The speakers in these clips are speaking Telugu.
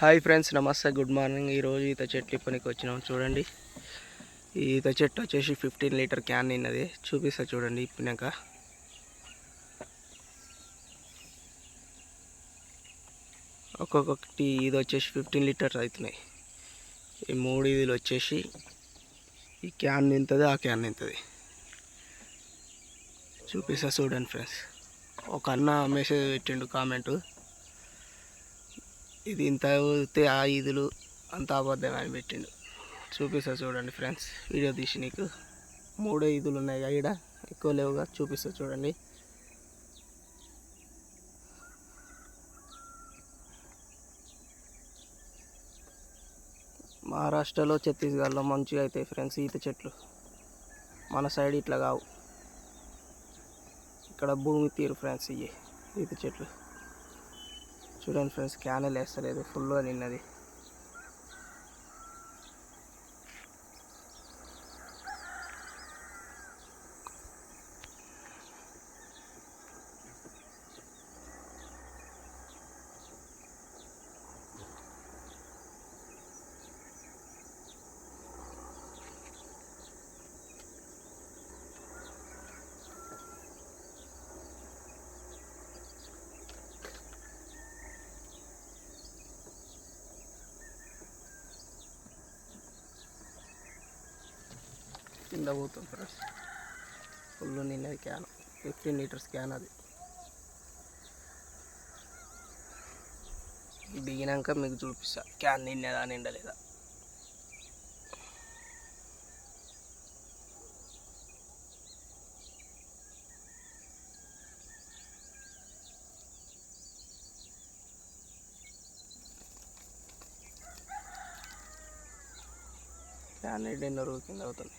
హాయ్ ఫ్రెండ్స్ నమస్తే గుడ్ మార్నింగ్. ఈరోజు ఈత చెట్లు ఇప్పనికి వచ్చినాం. చూడండి. ఈ ఈత చెట్టు వచ్చేసి ఫిఫ్టీన్ లీటర్ క్యాన్ నిన్నది. చూపిస్తా చూడండి ఇప్పినాక. ఒక్కొక్కటి ఇది వచ్చేసి ఫిఫ్టీన్ లీటర్స్ అవుతున్నాయి. ఈ మూడు ఇదిలు వచ్చేసి ఈ క్యాన్ నింతది ఆ క్యాన్ నింతది. చూపిస్తా చూడండి ఫ్రెండ్స్. ఒక అన్న మెసేజ్ పెట్టిండు కామెంటు. ఇది ఇంత అవుతే ఆ ఈదులు అంత అబద్ధం అని పెట్టిండు. చూపిస్తా చూడండి ఫ్రెండ్స్ వీడియో తీసి నీకు. మూడే ఈదులు ఉన్నాయి ఈడ ఎక్కువ లేవుగా చూపిస్తా చూడండి. మహారాష్ట్రలో ఛత్తీస్గఢ్లో మంచిగా అవుతాయి ఫ్రెండ్స్ ఈత చెట్లు. మన సైడ్ ఇట్లా కావు. ఇక్కడ భూమి తీరు ఫ్రెండ్స్ ఇవి ఈత చెట్లు. చూడండి ఫ్రెండ్స్ క్యానల్ వేస్తలేదు ఫుల్గా నిన్నది కింద పోతుంది ఫ్రెండ్స్. ఫుల్ నిన్నది క్యాన్. ఫిఫ్టీన్ లీటర్స్ క్యాన్ అది. దిగినాక మీకు చూపిస్తా. క్యాన్ నిన్నదా నిండలేదా? క్యాన్ ఎన్నర కింద అవుతుంది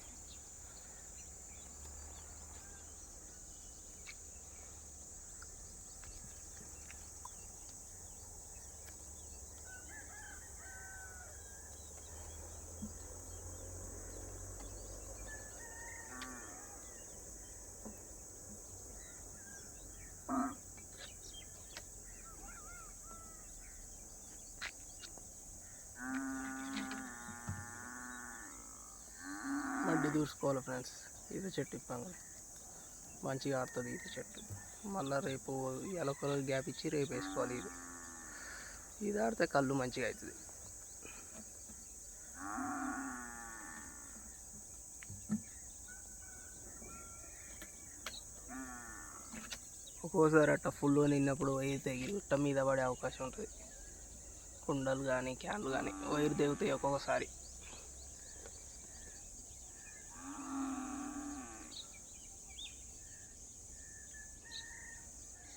దూసుకోవాలి ఫ్రెండ్స్. ఈత చెట్టు ఇప్పంగానే మంచిగా ఆడుతుంది ఈత చెట్టు. మళ్ళీ రేపు ఎలకలు గ్యాప్ ఇచ్చి రేపు వేసుకోవాలి ఇది. ఇది ఆడితే కళ్ళు మంచిగా అవుతుంది. ఒక్కోసారి అట్ట ఫుల్ నిన్నప్పుడు వైర్ తెగి గుట్ట మీద పడే అవకాశం ఉంటుంది. కుండలు కానీ క్యాన్లు కానీ వైర్ తెగుతాయి ఒక్కొక్కసారి.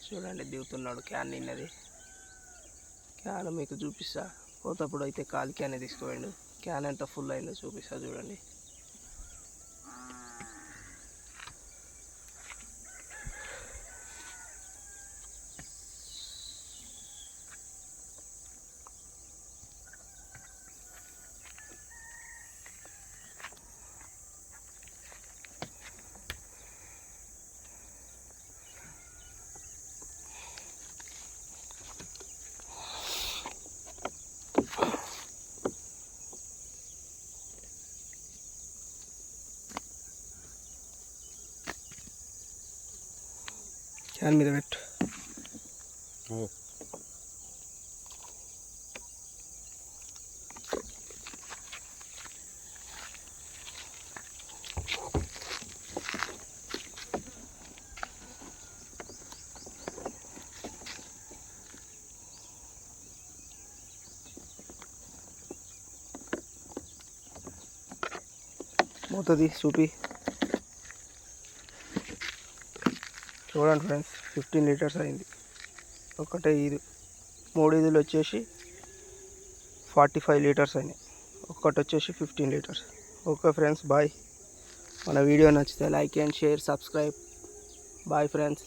చూడండి దిగుతున్నాడు క్యాన్ నిన్నది. క్యాన్ మీకు చూపిస్తా. పోతప్పుడు అయితే కాలి క్యాన్ తీసుకుపోయిండు. క్యాన్ ఎంత ఫుల్ అయిందో చూపిస్తా చూడండి. క్యాన్ మీద పెట్టు పోతుంది చూపి చూడండి ఫ్రెండ్స్ ఫిఫ్టీన్ లీటర్స్ అయింది. ఒకటే ఇది. మూడు ఇదులు వచ్చేసి ఫార్టీ ఫైవ్ లీటర్స్ అయినాయి. ఒక్కటి వచ్చేసి fifteen litres. Okay friends bye. మన వీడియో నచ్చితే like and share subscribe. Bye friends.